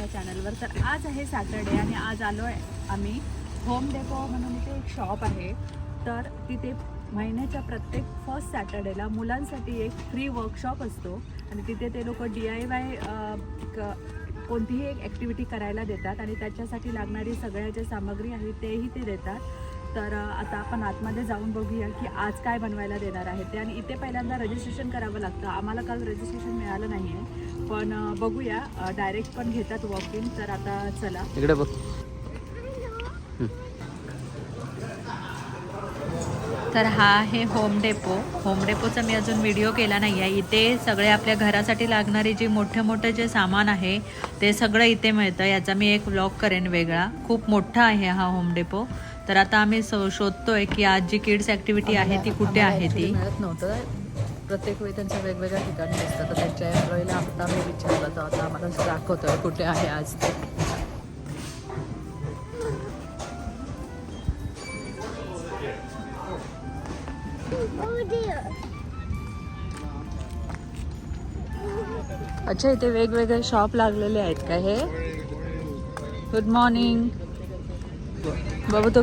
या चॅनलवर तर आज आहे सॅटरडे आणि आज आलो आहे आम्ही. होम डेपो म्हणून इथे एक शॉप आहे. तर तिथे महिन्याच्या प्रत्येक फर्स्ट सॅटर्डेला मुलांसाठी एक फ्री वर्कशॉप असतो. आणि तिथे ते लोक डी आय वाय कोणतीही एक ॲक्टिव्हिटी करायला देतात. आणि त्याच्यासाठी लागणारी सगळ्या ज्या सामग्री आहे तेही ते देतात. तर आता आपण आतमध्ये जाऊन बघूया की आज काय बनवायला देणार आहे ते. आणि इथे पहिल्यांदा रजिस्ट्रेशन करावं लागतं. आम्हाला काल रजिस्ट्रेशन मिळालं नाही आहे पण बघूया. डायरेक्ट पण घेतात वॉक इन तर आता चला. इकडे बघ. तर हा आहे होम डेपो होम डेपोचा मी अजून व्हिडिओ केला नाही आहे इथे सगळे आपल्या घरासाठी लागणारे जे मोठे मोठे जे सामान आहे ते सगळं इथे मिळतं. याचा मी एक व्लॉग करेन वेगळा. खूप मोठा आहे हा होम डेपो तर आता आम्ही शोधतोय की आज जी किड्स ॲक्टिव्हिटी आहे ती कुठे आहे ती? मिळत नव्हतं. प्रत्येक वेळी त्यांच्या वेगवेगळ्या ठिकाणी असतात तर त्यांच्या एम्प्लॉईला आता मी विचारलं तर आता आम्हाला दाखवतोय कुठे आहे आज ते. अच्छा इथे वेगवेगळे शॉप लागलेले आहेत का हे? गुड मॉर्निंग बाबू तो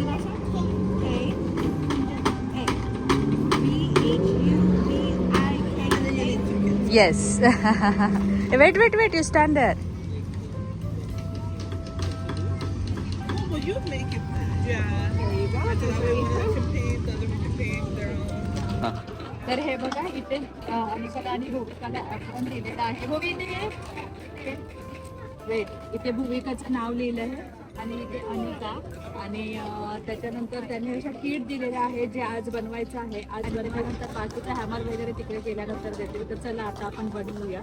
It also? K A V H U V I K A. Yes. wait, wait, wait. You stand there. Well, you make it. Yeah. There you go. तर हे बघा इथे अनुकला आणि भूमिकाला आपण लिहिलेलं आहे भूमी वेट इथे भूमिकाचं नाव लिहिलं आहे आणि इथे अनिका आणि त्याच्यानंतर त्यांनी अशा किट दिलेल्या आहे जे आज बनवायचं आहे. आज बनवल्यानंतर बाकीचा हॅमर वगैरे तिकडे गेल्यानंतर देतील. तर चला आता आपण बनवूया.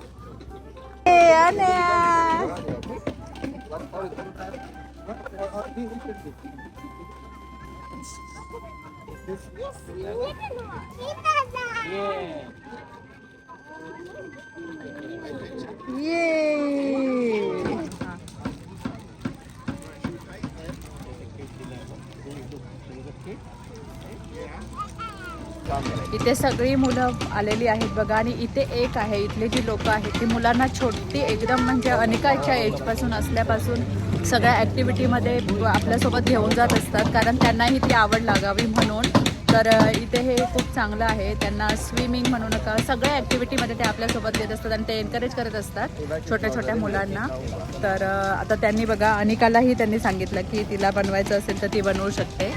इथे सगळी मुलं आलेली आहेत बघा आणि इथे एक आहे इथले जी लोक आहेत ती मुलांना छोटी एकदम म्हणजे अनेकाच्या एजपासून असल्यापासून सगळ्या ॲक्टिव्हिटीमध्ये आपल्यासोबत घेऊन जात असतात कारण त्यांनाही ती आवड लागावी म्हणून. तर इथे हे खूप चांगलं आहे त्यांना स्विमिंग म्हणू नका सगळ्या ॲक्टिव्हिटीमध्ये ते आपल्यासोबत घेत असतात आणि ते एनकरेज करत असतात छोट्या छोट्या मुलांना. तर आता त्यांनी बघा अनिकालाही त्यांनी सांगितलं की तिला बनवायचं असेल तर ती बनवू शकते.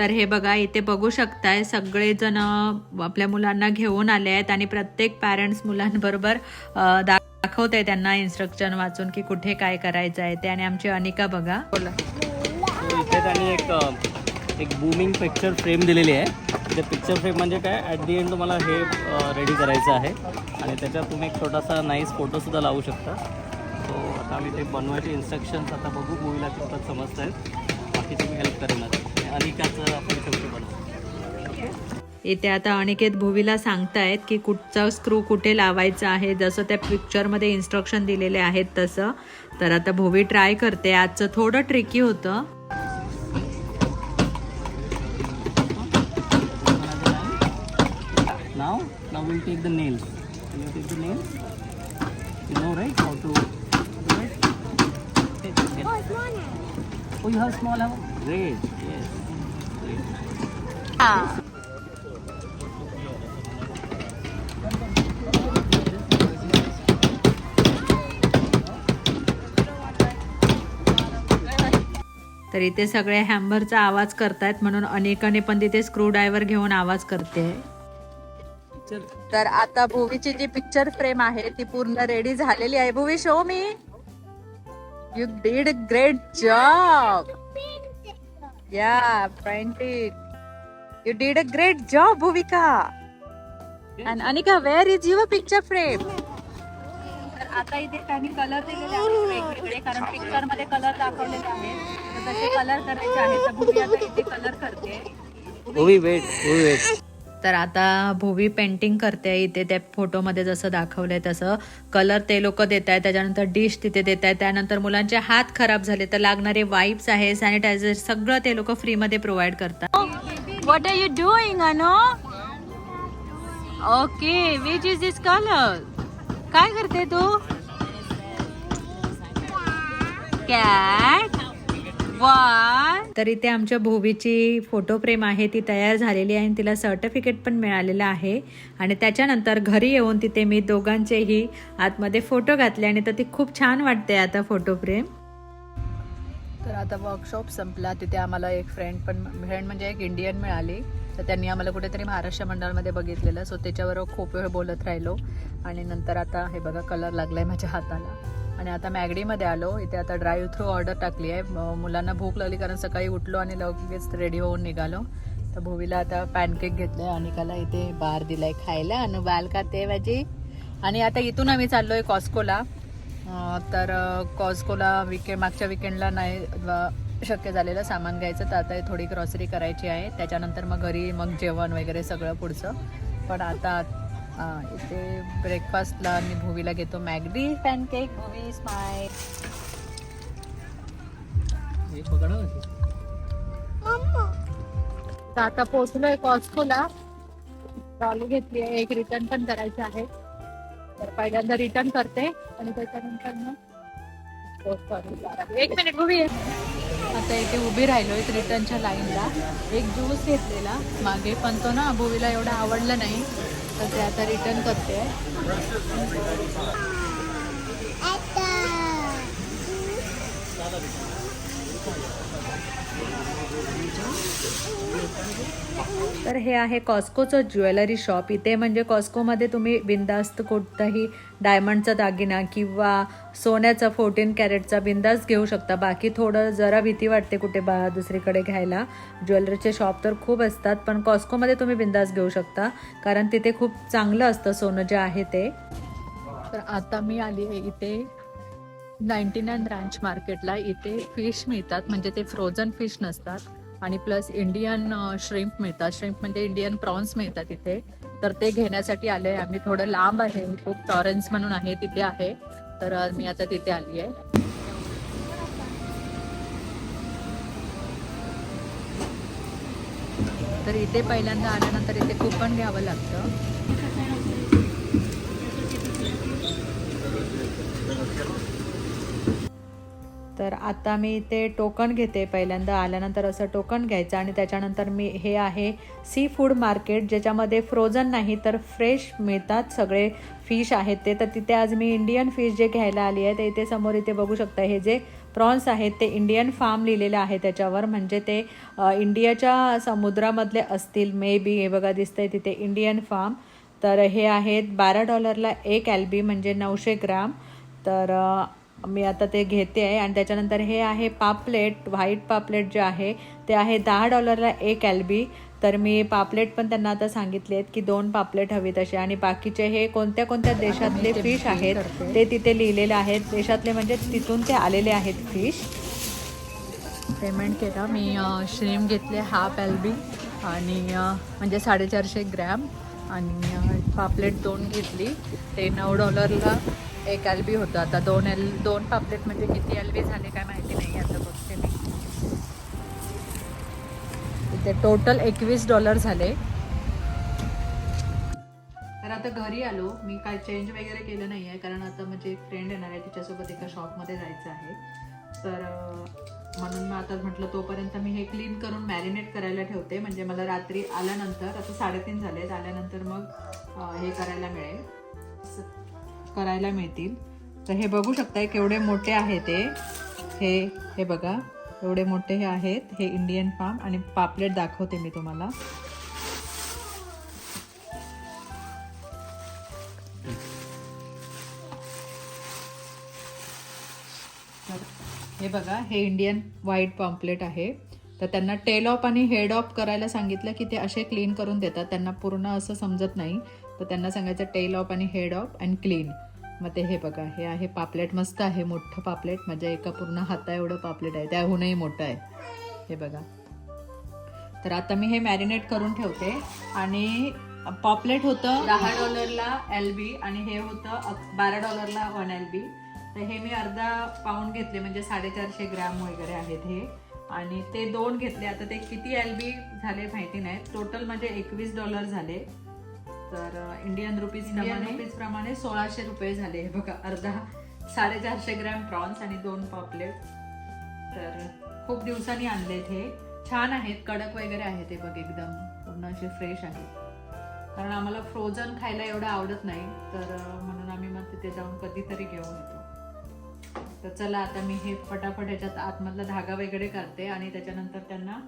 तर हे बघा इथे बघू शकताय सगळेजण आपल्या मुलांना घेऊन आले आहेत आणि प्रत्येक पॅरेंट्स मुलांबरोबर दाखवते दाखवत आहे त्यांना इन्स्ट्रक्शन वाचून की कुठे काय करायचं आहे ते. आणि आमची अनिका बघा. बोला. इथे त्यांनी एक एक बुमिंग पिक्चर फ्रेम दिलेली आहे. ते पिक्चर फ्रेम म्हणजे काय? ॲट दी एंड तुम्हाला हे रेडी करायचं आहे. आणि त्याच्यात तुम्ही एक छोटासा नाईस फोटोसुद्धा लावू शकता. सो आता आम्ही ते बनवायचे इन्स्ट्रक्शन्स आता बघू मूवीला कितपत समजत आहेत बाकी तुम्ही हेल्प करणार. इथे आता अनिकेत भुवीला सांगतायत की कुठचा स्क्रू कुठे लावायचा आहे जसं त्या पिक्चरमध्ये इन्स्ट्रक्शन दिलेले आहेत तसं. तर आता भुवी ट्राय करते. आजचं थोडं ट्रिकी होतं. Oh, you have small hammer? Great, yes. तर इथे सगळे हॅम्बरचा आवाज करतायत म्हणून अनेकाने पण तिथे स्क्रू ड्रायव्हर घेऊन आवाज करते. तर आता भुवीची जी पिक्चर फ्रेम आहे ती पूर्ण रेडी झालेली आहे. Bhuvi show me you did great job या painted you did a great job Bhuvika and Anika where is your picture frame आता इथे त्यांनी कलर दिलेले आहेत. वेगवेगळे कारण पिक्चरमध्ये कलर दाखवलेले आहेत. तर तसे कलर करायचे आहेत. तर भूमी आता इथे कलर करते. वेट वेट तर आता भुवी पेंटिंग करते. इथे त्या फोटोमध्ये जसं दाखवलंय तसं कलर ते लोक देत आहेत त्याच्यानंतर डिश तिथे देत आहेत त्यानंतर मुलांचे हात खराब झाले. तर लागणारे वाईप्स आहे सॅनिटायझर सगळं ते लोक फ्रीमध्ये प्रोव्हाइड करतात. What are यू doing, अनो okay which is this color? काय करते तू कॅट वन तर इथे आमच्या भोवीची फोटो फ्रेम आहे ती तयार झालेली आहे आणि तिला सर्टिफिकेट पण मिळालेलं आहे. आणि त्याच्यानंतर घरी येऊन तिथे मी दोघांचेही आतमध्ये फोटो घातले आणि तर ती खूप छान वाटते आता फोटो फ्रेम तर आता वर्कशॉप संपला. तिथे आम्हाला एक फ्रेंड पण फ्रेंड म्हणजे एक इंडियन मिळाली. तर त्यांनी आम्हाला कुठेतरी महाराष्ट्र मंडळामध्ये बघितलेलं. सो त्याच्यावर खूप वेळ बोलत राहिलो. आणि नंतर आता हे बघा कलर लागलाय माझ्या हाताला. आणि आता मॅगडीमध्ये आलो. इथे आता ड्राईव्ह थ्रू ऑर्डर टाकली आहे. मुलांना भूक लागली कारण सकाळी उठलो आणि लगेच रेडी होऊन निघालो. तर भुवीला आता पॅनकेक घेतलं आणि त्याला इथे बार दिलाय खायला. आणि बाल खाते माझी आणि आता इथून आम्ही चाललो आहे कॉस्कोला तर कॉस्कोला विकेंड मागच्या विकेंडला नाही शक्य झालेलं सामान घ्यायचं. तर आता थोडी ग्रॉसरी करायची आहे. त्याच्यानंतर मग घरी मग जेवण वगैरे सगळं पुढचं. पण आता इथे ब्रेकफास्टला मी भुवीला घेतो मॅगडी पॅनकेक भुवी स्माय तर आता पोहोचलोय कॉस्कोला चालू घेतली आहे. एक रिटर्न पण करायचं आहे. तर पहिल्यांदा रिटर्न करते आणि त्याच्यानंतर मग हो, एक मिनिट उभी आहे. आता इथे उभी राहिलो एक रिटर्नच्या लाईनला एक ज्यूस घेतलेला. मागे पण तो ना भुवीला एवढा आवडला नाही. तर ते आता रिटर्न करते. तर हे आहे कॉस्कोचं ज्वेलरी शॉप इथे म्हणजे कॉस्कोमध्ये तुम्ही बिंदास्त कोणताही डायमंडचा दागिना किंवा सोन्याचा फोर्टीन कॅरेटचा बिंदास्त घेऊ शकता. बाकी थोडं जरा भीती वाटते कुठे बा दुसरीकडे घ्यायला. ज्वेलरीचे शॉप तर खूप असतात पण कॉस्कोमध्ये तुम्ही बिंदास्त घेऊ शकता. कारण तिथे खूप चांगलं असतं सोनं जे आहे ते. तर आता मी आली आहे इथे नाईन्टी नाईन ब्रांच मार्केटला इथे फिश मिळतात म्हणजे ते फ्रोझन फिश नसतात. आणि प्लस इंडियन श्रिम्प मिळतात. श्रिम्प म्हणजे इंडियन प्रॉन्स मिळतात तिथे. तर ते घेण्यासाठी आले आम्ही थोडं लांब आहे. खूप टॉरेन्स म्हणून आहे तिथे आहे. तर मी आता तिथे आली आहे. तर इथे पहिल्यांदा आल्यानंतर इथे कुपन घ्यावं लागतं. तर आता मी ते टोकन घेते पहिल्यांदा. आल्यानंतर असं टोकन घ्यायचं आणि त्याच्यानंतर मी हे आहे सी फूड मार्केट ज्याच्यामध्ये फ्रोझन नाही तर फ्रेश मिळतात सगळे फिश आहेत ते. तर तिथे आज मी इंडियन फिश जे घ्यायला आली आहे ते इथे समोर इथे बघू शकता. हे जे प्रॉन्स आहेत ते इंडियन फार्म लिहिलेलं आहे त्याच्यावर. म्हणजे ते इंडियाच्या समुद्रामधले असतील मे बी हे बघा दिसतंय तिथे इंडियन फार्म तर हे आहेत बारा डॉलरला एक ॲल्बी म्हणजे नऊशे ग्राम. तर मी आता ते घेते आहे आणि त्याच्यानंतर हे आहे पापलेट व्हाईट पापलेट जे आहे ते आहे दहा डॉलरला एक एलबी. तर मी पापलेट पण त्यांना आता सांगितले आहेत की दोन पापलेट हवी तसे आणि बाकीचे हे कोणत्या कोणत्या देशातले फिश आहेत ते तिथे लिहिलेले आहेत. देशातले म्हणजे तिथून ते आलेले आहेत फिश पेमेंट केलं. मी श्रीम घेतले हाफ एल बी आणि म्हणजे साडेचारशे ग्रॅम. आणि पापलेट दोन घेतली. ते नऊ डॉलरला एक एल बी होतं. आता दोन एल दोन पापलेट म्हणजे किती एल बी झाले काय माहिती नाही आता बघते मी. इथे टोटल एकवीस डॉलर झाले. तर आता घरी आलो. मी काय चेंज वगैरे केलं नाही आहे कारण आता म्हणजे एक फ्रेंड येणार आहे तिच्यासोबत एका शॉपमध्ये जायचं आहे. तर म्हणून मग आता म्हटलं तोपर्यंत मी हे क्लीन करून मॅरिनेट करायला ठेवते. म्हणजे मला रात्री आल्यानंतर आता साडेतीन झालेत आल्यानंतर मग हे करायला मिळेल. करायला मिळतील. तर हे बघू शकताय केवढे मोठे आहे ते. हे हे बघा. एवढे मोठे हे आहेत. हे इंडियन फार्म आणि पापलेट दाखवते मी तुम्हाला. हे बघा हे इंडियन व्हाईट पॉम्पलेट आहे. तर त्यांना टेल ऑफ आणि हेड ऑफ करायला सांगितलं की ते असे क्लीन करून देतात. त्यांना पूर्ण असं समजत नाही. तर त्यांना सांगायचं टेल ऑफ आणि हेड ऑफ अँड क्लीन मग ते हे बघा हे आहे पापलेट मस्त आहे मोठं पापलेट. माझ्या एका पूर्ण हाता एवढं पापलेट आहे. त्याहूनही मोठं आहे. हे बघा. तर आता मी हे मॅरिनेट करून ठेवते. आणि पॉपलेट होतं दहा डॉलरला एल बी आणि हे होतं बारा डॉलरला वन एल बी तर हे मी अर्धा पाऊंड घेतले म्हणजे साडेचारशे ग्रॅम वगैरे आहेत हे. आणि ते दोन घेतले. आता ते किती एल बी झाले माहिती नाही. टोटल म्हणजे एकवीस डॉलर झाले. तर इंडियन रुपीज इंडियन रुपीज प्रमाणे सोळाशे रुपये झाले हे बघा अर्धा साडेचारशे ग्रॅम प्रॉन्स आणि दोन पॉपलेट. तर खूप दिवसांनी आणलेत हे. छान आहेत कडक वगैरे आहेत ते बघ एकदम. पूर्ण असे फ्रेश आहेत. कारण आम्हाला फ्रोझन खायला एवढं आवडत नाही. तर म्हणून आम्ही मग तिथे जाऊन कधीतरी घेऊन येतो. तर चला आता मी हे फटाफट ह्याच्यात आतमधला धागा वगैरे करते आणि त्याच्यानंतर त्यांना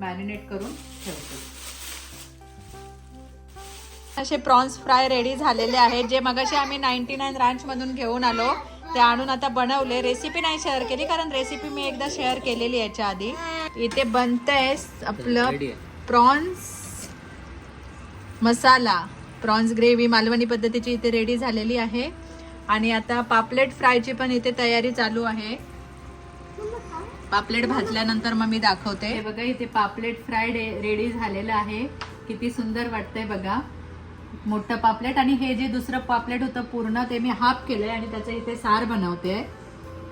मॅरिनेट करून ठेवते. असे प्रॉन्स फ्राय रेडी झालेले आहेत जे मगाशी आम्ही नाईन्टी नाईन मधून घेऊन आलो. ते आणून आता बनवले. रेसिपी नाही शेअर केली कारण रेसिपी मी एकदा शेअर केलेली याच्या आधी. इथे बनतंय आपलं prawns masala. Prawns gravy Malvani पद्धतीची इथे रेडी झालेली आहे. आणि आता पापलेट फ्रायची पण इथे तयारी चालू आहे. पापलेट भाजल्यानंतर मग मी दाखवते. हे बघा इथे पापलेट फ्राय रेडी झालेलं आहे. किती सुंदर वाटतंय बघा. मोठं पापलेट आणि हे जे दुसरं पापलेट होतं पूर्ण ते मी हाफ केलं आहे आणि त्याचं इथे सार बनवते.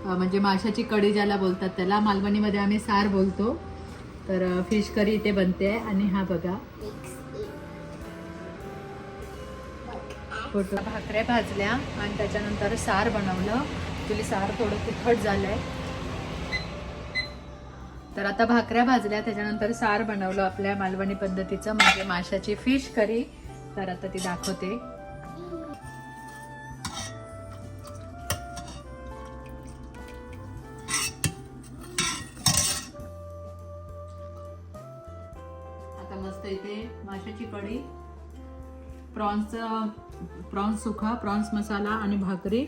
म्हणजे माशाची कढी ज्याला बोलतात त्याला मालवणीमध्ये आम्ही सार बोलतो. तर फिश करी इथे बनते आणि हा बघा. फोटो. भाकऱ्या भाजल्या आणि त्याच्यानंतर सार बनवलं. तुली सार थोडं तिखट झालंय. तर आता भाकऱ्या भाजल्या त्याच्यानंतर सार बनवलं आपल्या मालवणी पद्धतीचं म्हणजे माशाची फिश करी तर आता ती दाखवते. आता मस्त इथे माशाची कढी प्रॉन्स प्रॉन्स सुखा प्रॉन्स मसाला आणि भाकरी.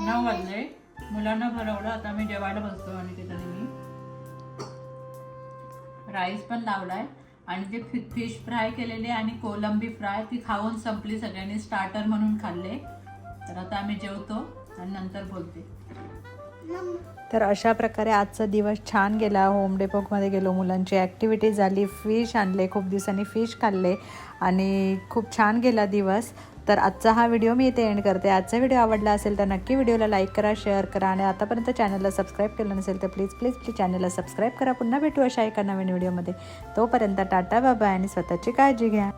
नऊ वाजले. मुलांना भरवलं. आता मी जेवायला बसतो आणि मी राईस पण लावलाय आणि ते फि फिश फ्राय केलेले आणि कोलंबी फ्राय ती खाऊन संपली सगळ्यांनी स्टार्टर म्हणून खाल्ले. तर आता आम्ही जेवतो आणि नंतर बोलते. तर अशा प्रकारे आजचा दिवस छान गेला. होम डेपोकमध्ये गेलो मुलांची ॲक्टिव्हिटी झाली फिश आणले खूप दिवसांनी फिश खाल्ले आणि खूप छान गेला दिवस. तर आजचा हा व्हिडिओ मी इथे एंड करते. आजचा व्हिडिओ आवडला असेल तर नक्की व्हिडिओला लाईक करा शेअर करा आणि आतापर्यंत चॅनलला सबस्क्राईब केलं नसेल तर प्लीज प्लीज प्लीज चॅनलला सबस्क्राईब करा. पुन्हा भेटू अशा एका नवीन व्हिडिओमध्ये तोपर्यंत टाटा बाबा आणि स्वतःची काळजी घ्या.